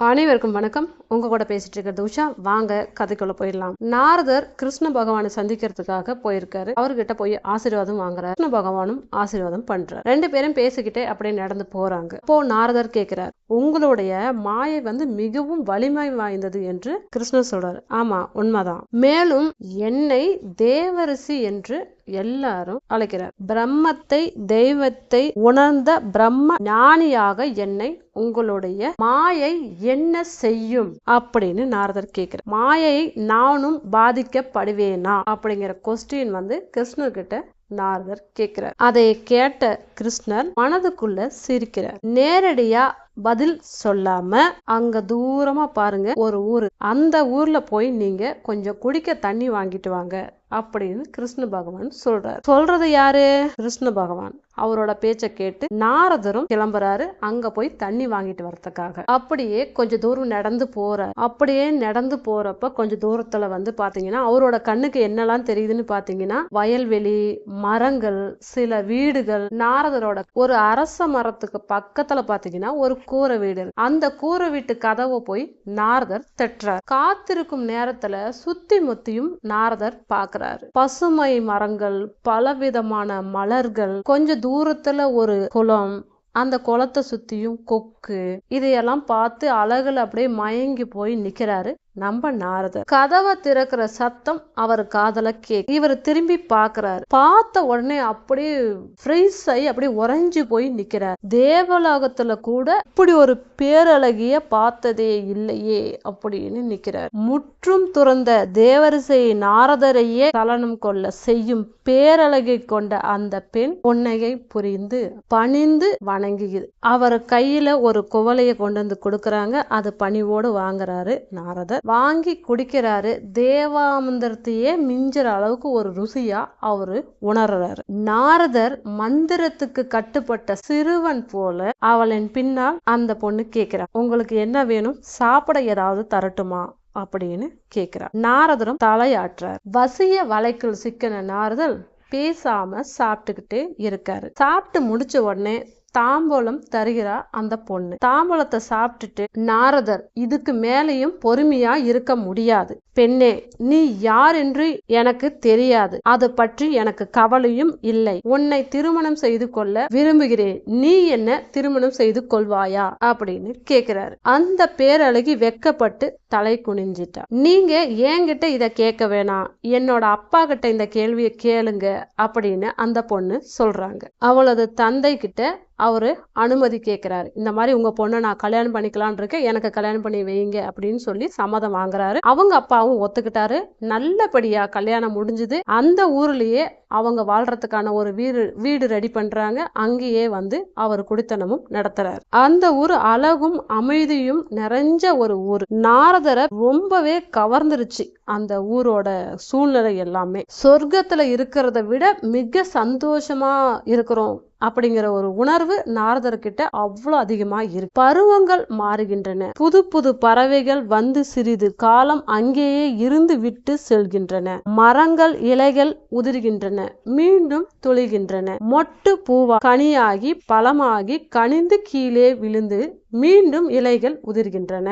அனைவருக்கும் வணக்கம். உங்க கூட பேசிட்டு இருக்கிறது உஷா வாங்க கதைக்குள்ள போயிடலாம். நாரதர் கிருஷ்ண பகவானை சந்திக்கிறதுக்காக போயிருக்காரு. அவர்கிட்ட போய் ஆசீர்வாதம் வாங்குறாரு. கிருஷ்ண பகவானும் ஆசீர்வாதம் பண்றாரு. ரெண்டு பேரும் பேசிக்கிட்டே அப்படியே நடந்து போறாங்க. அப்போ நாரதர் கேட்கிறார் உங்களுடைய மாயை வந்து மிகவும் வலிமை வாய்ந்தது என்று கிருஷ்ணர் சொல்றாரு. ஆமா உண்மைதான். மேலும் என்னை தேவரிசி என்று எல்லாரும் அழைக்கிறார். பிரம்மத்தை தெய்வத்தை உணர்ந்த பிரம்ம ஞானியாக என்னை உங்களுடைய மாயை என்ன செய்யும் அப்படின்னு நாரதர் கேட்கிறார். மாயை நானும் பாதிக்கப்படுவேனா? அப்படிங்கிற கொஸ்டின் வந்து கிருஷ்ணர்கிட்ட நாரதர் கேட்கிறார். அதை கேட்ட கிருஷ்ணர் மனதுக்குள்ள சிரிக்கிறார். நேரடியா பதில் சொல்லாம அங்க தூரமா பாருங்க ஒரு ஊரு. அந்த ஊர்ல போய் நீங்க கொஞ்சம் குடிக்க தண்ணி வாங்கிட்டு வாங்க. அப்படின்னு கிருஷ்ண பகவான் சொல்றாரு. சொல்றது யாரு? கிருஷ்ண பகவான். அவரோட பேச்ச கேட்டு நாரதரும் கிளம்புறாரு. அங்க போய் தண்ணி வாங்கிட்டு வரதுக்காக அப்படியே கொஞ்ச தூரம் நடந்து போற அப்படியே நடந்து போறப்ப கொஞ்ச தூரத்துல வந்து பாத்தீங்கன்னா அவரோட கண்ணுக்கு என்னெல்லாம் தெரியுதுன்னு பாத்தீங்கன்னா வயல்வெளி மரங்கள் சில வீடுகள் நாரதரோட ஒரு அரச மரத்துக்கு பக்கத்துல பாத்தீங்கன்னா ஒரு கூரை வீடு அந்த கூரை வீட்டு கதவை போய் நாரதர் தட்டுறார். காத்திருக்கும் நேரத்துல சுத்தி முத்தியும் நாரதர் பாக்குறாரு பசுமை மரங்கள் பலவிதமான மலர்கள் கொஞ்ச தூரத்துல ஒரு குளம் அந்த குளத்தை சுத்தியும் கொக்கு இதையெல்லாம் பார்த்து அழகுல அப்படியே மயங்கி போய் நிக்கிறாரு. நம்ம நாரதர். கதவை திறக்கிற சத்தம் அவர் காதல கே இவர் திரும்பி பாக்குறாரு. பார்த்த உடனே அப்படியே ஃப்ரீஸ் ஆகி அப்படியே உறைஞ்சு போய் நிக்கிறார். தேவலோகத்துல கூட இப்படி ஒரு பேரழகிய பார்த்ததே இல்லையே அப்படின்னு நிக்கிறார். முற்றும் துறந்த தேவரிசை நாரதரையே கலனம் கொள்ள செய்யும் பேரழகை கொண்ட அந்த பெண் பொன்னையை புரிந்து பணிந்து வணங்குகிறது. அவர் கையில ஒரு குவலையை கொண்டு வந்து கொடுக்கறாங்க. அது பணிவோடு வாங்குறாரு நாரதர். வாங்கி குடிக்கிறாரு. தேவாமந்திரத்தையே மிஞ்சுற அளவுக்கு ஒரு ருசியா அவரு உணர்றாரு. நாரதர் மந்திரத்துக்கு கட்டுப்பட்ட சிறுவன் போல அவளின் பின்னால் அந்த பொண்ணு கேக்குறா உங்களுக்கு என்ன வேணும்? சாப்பிட ஏதாவது தரட்டுமா? அப்படின்னு கேக்குறார். நாரதரும் தலையாற்றார் வசிய வலைக்குள் சிக்கின நாரதர் பேசாம சாப்பிட்டுக்கிட்டே இருக்காரு. சாப்பிட்டு முடிச்ச உடனே தாம்பூலம் தருகிறா அந்த பொண்ணு. தாம்பூலத்தை சாப்பிட்டுட்டு நாரதர் இதுக்கு மேலேயும் பொறுமையா இருக்க முடியாது. பெண்ணே நீ யார் என்று எனக்கு தெரியாது. அது பற்றி எனக்கு கவலையும் இல்லை. உன்னை திருமணம் செய்து கொள்ள விரும்புகிறேன். நீ என்ன திருமணம் செய்து கொள்வாயா? அப்படின்னு கேக்குறாரு. அந்த பேரழகி வெக்கப்பட்டு தலை குனிஞ்சிட்டா. நீங்க என்கிட்ட இத கேட்க வேணாம். என்னோட அப்பா கிட்ட இந்த கேள்வியை கேளுங்க அப்படின்னு அந்த பொண்ணு சொல்றாங்க. அவளது தந்தை கிட்ட அவர் அனுமதி கேட்கிறாரு இந்த மாதிரி உங்க பொண்ணை நான் கல்யாணம் பண்ணிக்கலான் இருக்கேன். எனக்கு கல்யாணம் பண்ணி வைங்க அப்படின்னு சொல்லி சம்மதம் வாங்குறாரு. அவங்க அப்பாவும் ஒத்துக்கிட்டாரு. நல்லபடியா கல்யாணம் முடிஞ்சது. அந்த ஊர்லயே அவங்க வாழ்றதுக்கான ஒரு வீடு வீடு ரெடி பண்றாங்க. அங்கேயே வந்து அவர் குடித்தனமும் நடத்துறாரு. அந்த ஊர் அழகும் அமைதியும் நிறைஞ்ச ஒரு ஊர். நாரதரை ரொம்பவே கவர்ந்துருச்சு அந்த ஊரோட சூழ்நிலை எல்லாமே. சொர்க்கத்துல இருக்கிறத விட மிக சந்தோஷமா இருக்கிறோம். அப்படிங்கிற ஒரு உணர்வு நாரதர்கிட்ட அவ்வளோ அதிகமா இருக்கு. பருவங்கள் மாறுகின்றன. புது புது பறவைகள் வந்து சிறிது காலம் அங்கேயே இருந்து விட்டு செல்கின்றன. மரங்கள் இலைகள் உதிர்கின்றன. மீண்டும் துளிகின்றன மொட்டு பூவா கனியாகி பழமாகி கனிந்து கீழே விழுந்து மீண்டும் இலைகள் உதிர்கின்றன.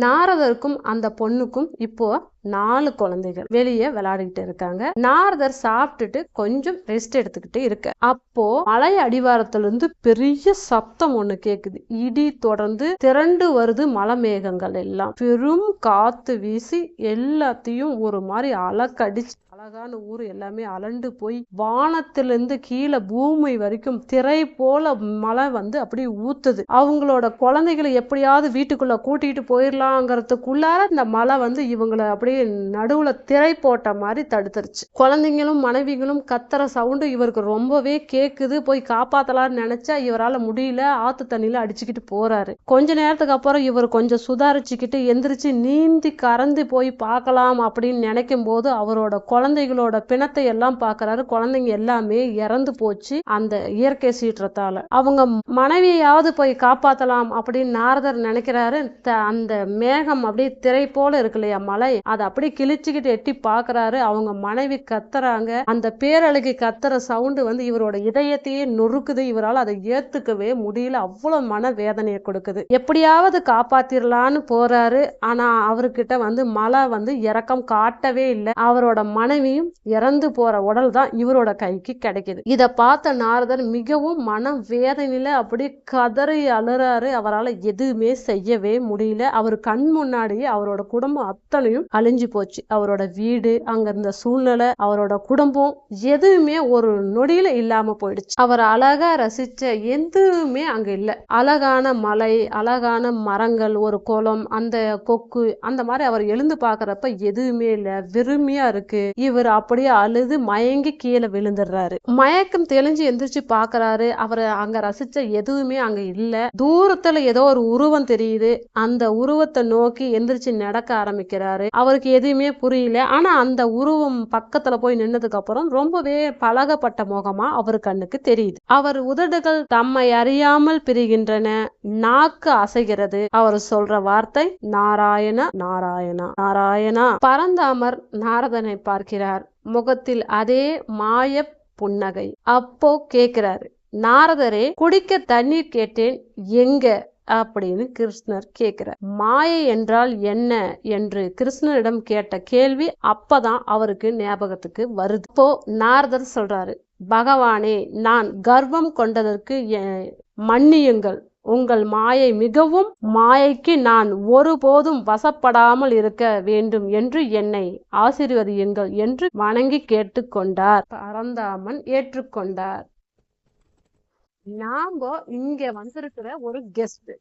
நாரதருக்கும் அந்த பொண்ணுக்கும் இப்போ நாலு குழந்தைகள் வெளியே விளையாடிக்கிட்டு இருக்காங்க. நாரதர் சாப்பிட்டுட்டு கொஞ்சம் ரெஸ்ட் எடுத்துக்கிட்டு இருக்க. அப்போ மலை அடிவாரத்திலிருந்து பெரிய சத்தம் ஒண்ணு கேக்குது. இடி தொடர்ந்து திரண்டு வருது மலை மேகங்கள் எல்லாம். பெரும் காத்து வீசி எல்லாத்தையும் ஒரு மாதிரி அலக்கடிச்சு அழகான ஊர் எல்லாமே அலண்டு போய் வானத்திலிருந்து கீழே பூமி வரைக்கும் திரை போல மழை வந்து அப்படியே ஊத்துது. அவங்களோட குழந்தைகளை எப்படியாவது வீட்டுக்குள்ள கூட்டிட்டு போயிடலாங்கிறதுக்குள்ளார இந்த மழை வந்து இவங்களை அப்படியே நடுவுல திரை போட்ட மாதிரி தடுத்துருச்சு. குழந்தைங்களும் மனைவிகளும் கத்துற சவுண்டு இவருக்கு ரொம்பவே கேக்குது. போய் காப்பாத்தலாம்னு நினைச்சா இவரால் முடியல. ஆத்து தண்ணியில அடிச்சுக்கிட்டு போறாரு. கொஞ்ச நேரத்துக்கு அப்புறம் இவர் கொஞ்சம் சுதாரிச்சுக்கிட்டு எந்திரிச்சு நீந்தி கறந்து போய் பார்க்கலாம் அப்படின்னு நினைக்கும் போது அவரோட குழந்தை குழந்தைகளோட பிணத்தை எல்லாம் பாக்குறாரு குழந்தைங்க எல்லாமே இறந்து போச்சு அந்த இயற்கை சீற்றத்தால. அவங்க மனைவியாவது போய் காப்பாத்தலாம் அப்படின்னு நாரதர் நினைக்கிறாரு. த- அந்த மேகம் அப்படியே திரை போல இருக்கு இல்லையா மலை? அதை அப்படியே கிழிச்சுக்கிட்டு எட்டி பாக்குறாரு அவங்க மனைவி கத்துறாங்க. அந்த பேரழகி கத்துற சவுண்டு வந்து இவரோட இதயத்தையே நொறுக்குது. இவரால் அதை ஏத்துக்கவே முடியல. அவ்வளவு மன வேதனையை கொடுக்குது. எப்படியாவது காப்பாத்திரலான்னு போறாரு. ஆனா அவர்கிட்ட வந்து மலை வந்து இறக்கம் காட்டவே இல்லை. அவரோட மன மனைவியும் இறந்து போற உடல் தான் இவரோட கைக்கு கிடைக்குது. இத பார்த்த நாரதர் மிகவும் மனம் வேதனையில அப்படியே கதறி அழுறாரு. அவரால் எதுவுமே செய்யவே முடியல. அவர் கண் முன்னாடியே அவரோட குடும்பம் அத்தனையும் அழிஞ்சு போச்சு. அவரோட வீடு அங்க இருந்த சூழ்நிலை அவரோட குடும்பம் எதுவுமே ஒரு நொடியில இல்லாம போயிடுச்சு. அவர் அழகா ரசிச்ச எதுவுமே அங்க இல்ல. அழகான மலை அழகான மரங்கள் ஒரு குளம் அந்த கொக்கு அந்த மாதிரி அவர் எழுந்து பாக்குறப்ப எதுவுமே இல்ல. வெறுமையா இருக்கு. இவர் அப்படியே அழுது மயங்கி கீழே விழுந்துடுறாரு. மயக்கம் தெளிஞ்சு எந்திரிச்சு பாக்குறாரு அவர் அங்க ரசிச்ச எதுவுமே அங்க இல்ல. தூரத்துல ஏதோ ஒரு உருவம் தெரியுது. அந்த உருவத்தை நோக்கி எந்திரிச்சு நடக்க ஆரம்பிக்கிறாரு. அவருக்கு எதுவுமே புரியல. ஆனா அந்த உருவம் பக்கத்துல போய் நின்னதுக்கு அப்புறம் ரொம்பவே பழகப்பட்ட முகமா அவர் கண்ணுக்கு தெரியுது. அவர் உதடுகள் தம்மை அறியாமல் பிரிகின்றன. நாக்கு அசைகிறது. அவர் சொல்ற வார்த்தை நாராயண நாராயணா நாராயணா. பரந்தாமர் நாரதனை பார்க்க பார்க்கிறார் முகத்தில் அதே மாய புன்னகை. அப்போ கேக்குறாரு நாரதரே குடிக்க தண்ணீர் கேட்டேன் எங்க? அப்படின்னு கிருஷ்ணர் கேட்கிறார். மாயை என்றால் என்ன? என்று கிருஷ்ணரிடம் கேட்ட கேள்வி அப்பதான் அவருக்கு ஞாபகத்துக்கு வருது. இப்போ நாரதர் சொல்றாரு பகவானே நான் கர்வம் கொண்டதற்கு எ- மன்னியுங்கள். உங்கள் மாயை மிகவும் மாயைக்கு நான் ஒருபோதும் வசப்படாமல் இருக்க வேண்டும் என்று என்னை ஆசீர்வதியுங்கள் என்று வணங்கி கேட்டுக்கொண்டார். பரந்தாமன் ஏற்றுக்கொண்டார். நாம இங்க வந்திருக்கிற ஒரு கெஸ்ட்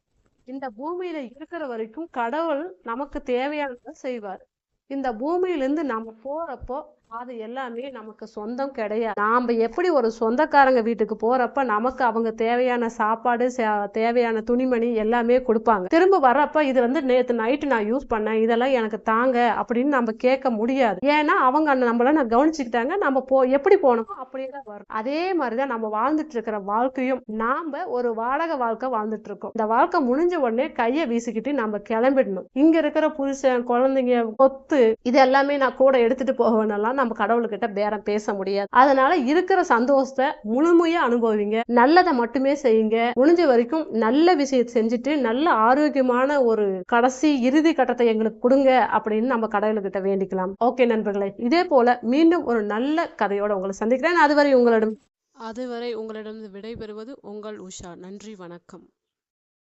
இந்த பூமியில இருக்கிற வரைக்கும் கடவுள் நமக்கு தேவையானதை செய்வார். இந்த பூமியிலிருந்து நம்ம போறப்போ அது எல்லாமே நமக்கு சொந்தம் கிடையாது. நாம எப்படி ஒரு சொந்தக்காரங்க வீட்டுக்கு போறப்ப நமக்கு அவங்க தேவையான சாப்பாடு சே- தேவையான துணிமணி எல்லாமே கொடுப்பாங்க. திரும்ப வர்றப்ப இது வந்து நேத்து நைட்டு நான் யூஸ் பண்ணேன் இதெல்லாம் எனக்கு தாங்க அப்படின்னு நம்ம கேட்க முடியாது. ஏன்னா அவங்க அந்த நம்மள நான் கவனிச்சுக்கிட்டாங்க நம்ம போ எப்படி போனோமோ அப்படியே தான் வரும். அதே மாதிரிதான் நம்ம வாழ்ந்துட்டு இருக்கிற வாழ்க்கையும் நாம ஒரு வாடகை வாழ்க்கை வாழ்ந்துட்டு இருக்கோம். இந்த வாழ்க்கை முடிஞ்ச உடனே கையை வீசிக்கிட்டு நம்ம கிளம்பிடணும். இங்க இருக்கிற புருஷன் குழந்தைங்க கொத்து இது எல்லாமே நான் கூட எடுத்துட்டு இருந்தாலும் நம்ம கடவுள்கிட்ட பேரம் பேச முடியாது. அதனால இருக்கிற சந்தோஷத்தை முழுமையா அனுபவிங்க. நல்லதை மட்டுமே செய்யுங்க. முடிஞ்ச வரைக்கும் நல்ல விஷயத்தை செஞ்சுட்டு நல்ல ஆரோக்கியமான ஒரு கடைசி இறுதி கட்டத்தை எங்களுக்கு கொடுங்க அப்படின்னு நம்ம கடவுள்கிட்ட வேண்டிக்கலாம். ஓகே நண்பர்களே இதே போல மீண்டும் ஒரு நல்ல கதையோட உங்களை சந்திக்கிறேன். அதுவரை உங்களிடம் அதுவரை உங்களிடம் விடைபெறுவது உங்கள் உஷா. நன்றி வணக்கம்.